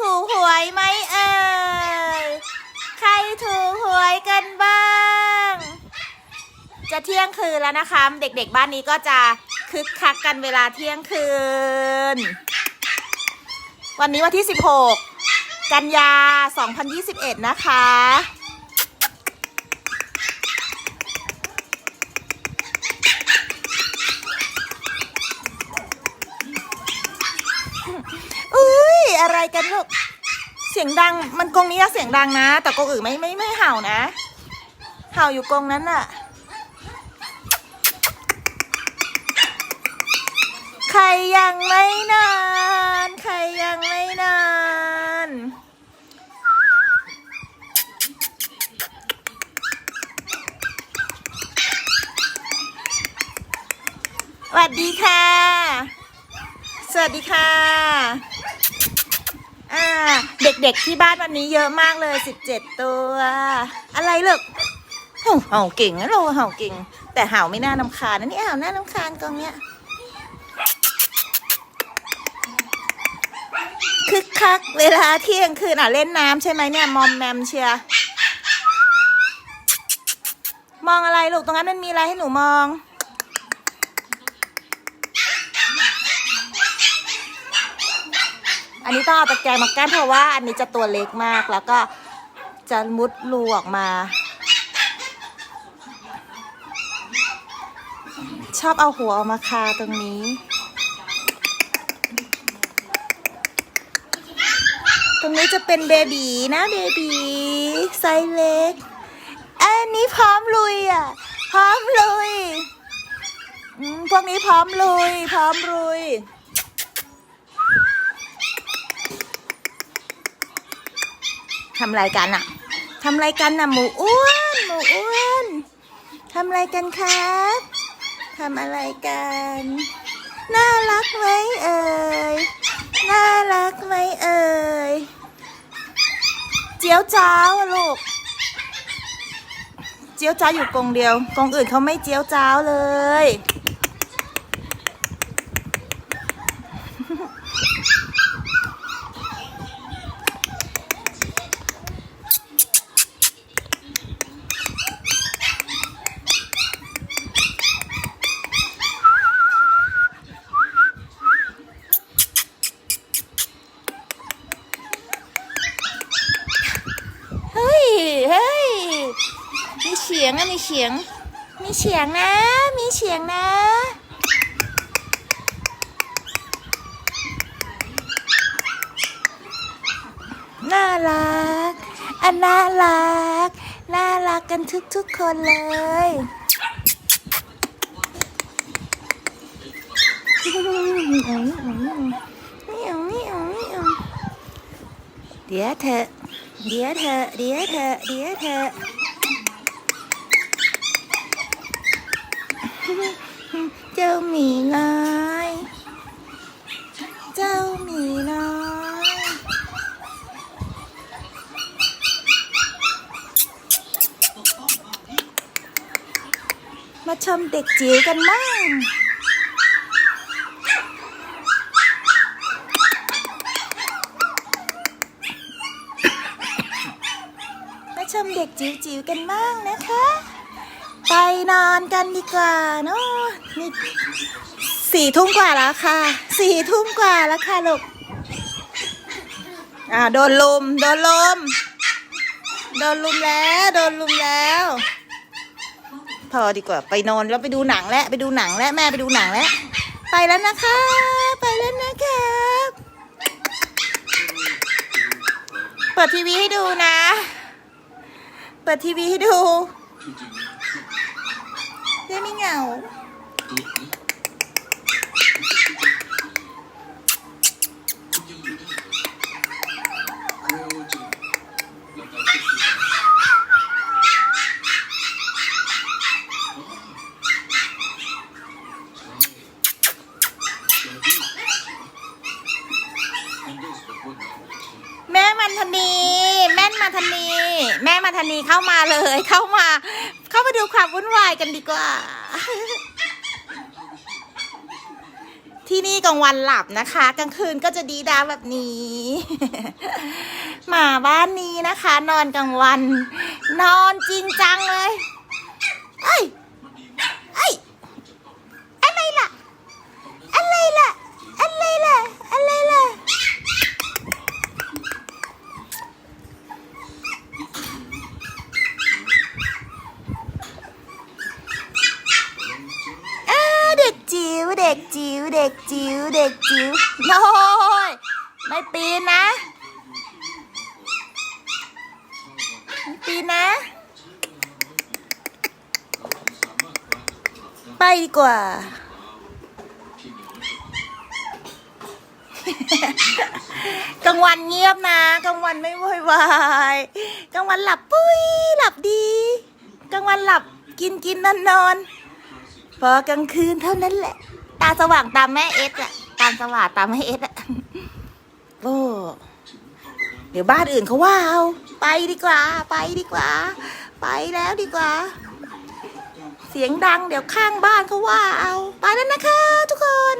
ถูกหวยไหมเอ่ย ใครถูกหวยกันบ้าง จะเที่ยงคืนแล้วนะคะ เด็กๆบ้านนี้ก็จะคึกคักกันเวลาเที่ยงคืน วันนี้วันที่ 16 กันยา 2021 นะคะ อะไรกันลูก เสียงดัง มันกรงนี้อะเสียงดังนะ แต่กรงอื่นไม่ไม่ไม่เห่านะ เห่าอยู่กรงนั้นน่ะ ใครยังไม่นานใครยังไม่นานสวัสดีค่ะ สวัสดีค่ะ อ่า เด็กๆที่บ้านวันนี้เยอะมากเลย17ตัว อะไรลูกเห่าเห่าเก่งนะเราเห่าเก่ง แต่เห่าไม่น่านำคาญนะนี่เห่าน่านำคาญกองเนี้ยคึกคักเวลาเที่ยงคืนอะเล่นน้ำใช่ไหมเนี่ยมอมแมมเชียร์มองอะไรลูกตรงนั้นมันมีอะไรให้หนูมอง อันนี้ต้องเอาตะแกรงมากั้นเพราะว่า อันนี้จะตัวเล็กมากแล้วก็จะมุดรูออกมา ชอบเอาหัวออกมาคาตรงนี้ ตรงนี้จะเป็นเบบีนะเบบีไซส์เล็ก อันนี้พร้อมลุยอะ พร้อมลุยพวกนี้พร้อมลุย พร้อมลุย ทำอะไรกันอะทำอะไรกันน่ะหมูอ้วนหมูอ้วนทำอะไรกันครับทำอะไรกัน น่ารักไหมเอ่ยน่ารักไหมเอ่ยเจียวจ้าวลูกเจียวจ้าวอยู่กรงเดียวกรงอื่นเขาไม่เจียวจ้าวเลย เฮ้ย เฮ้ย มีเสี ยงนะมีเสียง มีเสียงนะ มีเสียงนะน่ารัก อันน่ารัก น่ารักกันทุกๆคนเลยไม่เอาไม่เอาไม่เอาเดี๋ยวเถอเดี๋ยวเถอเดี๋ยวเถอเดี๋ยวเถอ เจ้าหมีน้อย เจ้าหมีน้อยมาชมเด็กจิ๋วกันมั่งมาชมเด็กจิ๋วๆกันบ้างนะคะ นอนกันดีกว่าเนาะนี่สี่ทุ่มกว่าแล้วค่ะ สี่ทุ่มกว่าแล้วค่ะลูกอ่าโดนลม โดนลม โดนลมแล้ว โดนลมแล้ว พอดีกว่าไปนอนแล้วไปดูหนังแล้วไปดูหนังแล้วแม่ไปดูหนังแล้ว ไปแล้วนะคะ ไปแล้วนะครับเปิดทีวีให้ดูนะ เปิดทีวีให้ดู ได้ไม่เหงา แม่มันธนี มาธนีแม่มาธนีเข้ามาเลย เข้ามา เข้ามาดูความวุ่นวายกันดีกว่า ที่นี่กลางวันหลับนะคะ กลางคืนก็จะดีดาแบบนี้หมาบ้านนี้นะคะ นอนกลางวัน นอนจริงจังเลยเอ้ยเอ้ยอะไรล่ะ อะไรล่ะ อะไรล่ะ อะไรล่ะ อาเด็กจิ๋วเด็ กจิ๋วเด็กจิ๋วเด็กจิ๋วโน้ยไม่ปีนนะไม่ปีนนะ ไปดีกว่า กลางวันเงียบนะกลางวันไม่โวยวายกลางวันหลับปุ้ยหลับดีกลางวันหลับกินกินนอนนอนพอกลางคืนเท่านั้นแหละ ตาสว่างตามแม่เอสอะตามสว่างตามแม่เอสอะโอ้เดี๋ยวบ้านอื่นเขาว่าเอาไปดีกว่า ไปดีกว่า ไปแล้วดีกว่า เสียงดังเดี๋ยวข้างบ้านเขาว่าเอา ไปแล้วนะคะ ทุกคน